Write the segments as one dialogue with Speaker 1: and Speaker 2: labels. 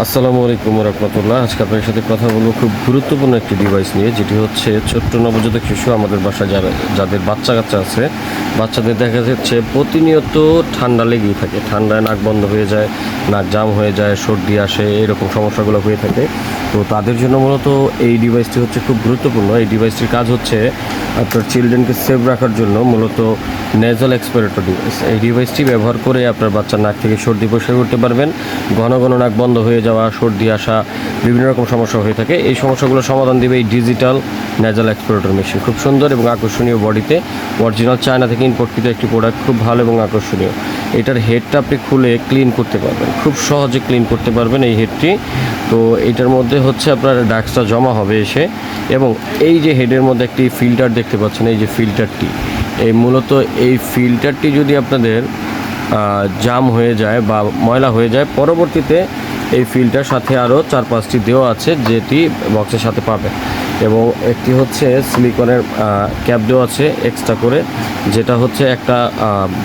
Speaker 1: আসসালামু আলাইকুম রহমতুল্লাহ। আজকে আপনার সাথে কথা বলব খুব গুরুত্বপূর্ণ একটি ডিভাইস নিয়ে, যেটি হচ্ছে ছোট্ট নবজাতক শিশু, আমাদের বাসায় যারা যাদের বাচ্চা কাচ্চা আছে, বাচ্চাদের দেখা যাচ্ছে প্রতিনিয়ত ঠান্ডা লেগেই থাকে। ঠান্ডায় নাক বন্ধ হয়ে যায়, নাক জাম হয়ে যায়, সর্দি আসে, এরকম সমস্যাগুলো হয়ে থাকে। তো তাদের জন্য মূলত এই ডিভাইসটি হচ্ছে খুব গুরুত্বপূর্ণ। এই ডিভাইসটির কাজ হচ্ছে আপনার চিলড্রেনকে সেভ রাখার জন্য মূলত নেজাল এক্সপারেটর এই ডিভাইসটি ব্যবহার করে আপনার বাচ্চার নাক থেকে সর্দি পরিষ্কার করতে পারবেন। ঘন ঘন নাক বন্ধ হয়ে যাওয়া, সর্দি আসা, বিভিন্ন রকম সমস্যা হয়ে থাকে। এই সমস্যাগুলো সমাধান দেবে এই ডিজিটাল নেজাল এক্সপারেটর মেশিন খুব সুন্দর এবং আকর্ষণীয় বডিতে। অরিজিনাল চায়না থেকে ইম্পোর্টকৃত একটি প্রোডাক্ট খুব ভালো এবং আকর্ষণীয়। এটার হেডটা আপনি খুলে ক্লিন করতে পারবেন। খুব সহজে ক্লিন করতে পারবেন এই হেডটি তো এটার মধ্যে হচ্ছে আপনার ডাক্সটা জমা হবে এসে এবং এই যে হেডের মধ্যে একটি ফিল্টার দেখতে পাচ্ছেন, এই যে ফিল্টারটি। এই মূলত এই ফিল্টারটি যদি আপনাদের জাম হয়ে যায় বা ময়লা হয়ে যায়, পরবর্তীতে এই ফিল্টার সাথে আরও চার পাঁচটি দেওয়া আছে যেটি বক্সের সাথে পাবে। এবং একটি হচ্ছে সিলিকনের ক্যাপ দেওয়া আছে এক্সট্রা করে, যেটা হচ্ছে একটা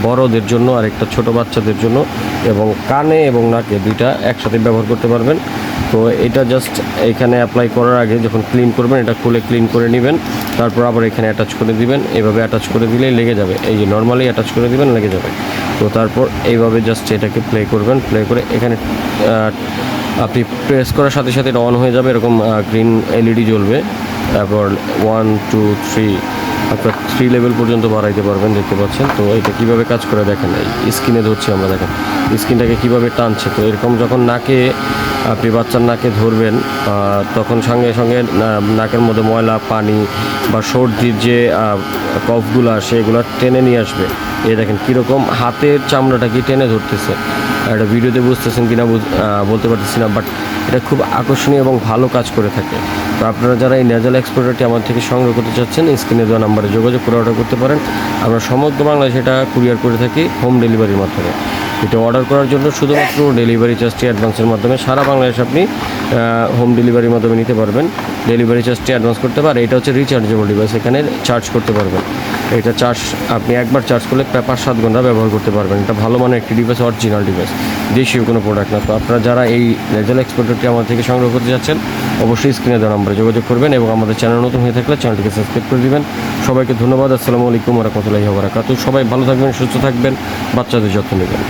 Speaker 1: বড়দের জন্য আর একটা ছোট বাচ্চাদের জন্য এবং কানে এবং নাকে দুইটা একসাথে ব্যবহার করতে পারবেন। তো এটা জাস্ট এখানে অ্যাপ্লাই করার আগে যখন ক্লিন করবেন, এটা খুলে ক্লিন করে নেবেন, তারপর আবার এখানে অ্যাটাচ করে দিবেন। এভাবে অ্যাটাচ করে দিলেই লেগে যাবে। এই যে নর্মালি অ্যাটাচ করে দিবেন, লেগে যাবে। তো তারপর এইভাবে জাস্ট এটাকে প্লে করবেন প্লে করে এখানে আপনি প্রেস করার সাথে সাথে এটা অন হয়ে যাবে, এরকম গ্রিন এলইডি জ্বলবে। তারপর ওয়ান টু থ্রি আপনার থ্রি লেভেল পর্যন্ত বাড়াইতে পারবেন, দেখতে পাচ্ছেন। তো এটা কীভাবে কাজ করে দেখেন, এই স্ক্রিনে ধরছি আমরা, দেখেন। স্ক্রিনটাকে কীভাবে টানছে, তো এরকম যখন নাকে, আপনি বাচ্চার নাকে ধরবেন তখন সঙ্গে সঙ্গে নাকের মধ্যে ময়লা, পানি বা সর্দির যে কফগুলো আসে এগুলো টেনে নিয়ে আসবে। এই দেখেন কীরকম হাতের চামড়াটা কি টেনে ধরতেছে। এটা ভিডিওতে বুঝতেছেন কিনা বলতে পারতেছি না বাট এটা খুব আকর্ষণীয় এবং ভালো কাজ করে থাকে। তো আপনারা যারা এই নেজাল এক্সপোর্টারটি আমার থেকে সংগ্রহ করতে চাচ্ছেন, স্ক্রিনে দেওয়া নাম্বারে যোগাযোগ করে অর্ডার করতে পারেন। আমরা সমগ্র বাংলাদেশে সেটা কুরিয়ার করে থাকি হোম ডেলিভারির মাধ্যমে। এটা অর্ডার করার জন্য শুধুমাত্র ডেলিভারি চার্জটি অ্যাডভান্সের মাধ্যমে সারা বাংলাদেশে আপনি হোম ডেলিভারির মাধ্যমে নিতে পারবেন। ডেলিভারি চার্জটি অ্যাডভান্স করতে পারেন এটা হচ্ছে রিচার্জেবল ডিভাইস এখানে চার্জ করতে পারবেন। এটা চার্জ আপনি একবার চার্জ করলে পেপার সাত ঘণ্টা ব্যবহার করতে পারবেন। এটা ভালো মানের একটি ডিভাইস অরিজিনাল ডিভাইস দেশীয় কোনো প্রোডাক্ট না। তো আপনারা যারা এই রেজাল এক্সপোর্টারটি আমার থেকে সংগ্রহ করতে যাচ্ছেন অবশ্যই স্ক্রিনে দেওয়া নাম্বারে যোগাযোগ করবেন এবং আমাদের চ্যানেল নতুন হয়ে থাকলে চ্যানেলটিকে সাবস্ক্রাইব করে দেবেন। সবাইকে ধন্যবাদ। আসসালামু আলাইকুম রহমতুল্লাহি বারাকাতু সবাই ভালো থাকবেন, সুস্থ থাকবেন। বাচ্চাদের যত্ন নেবেন।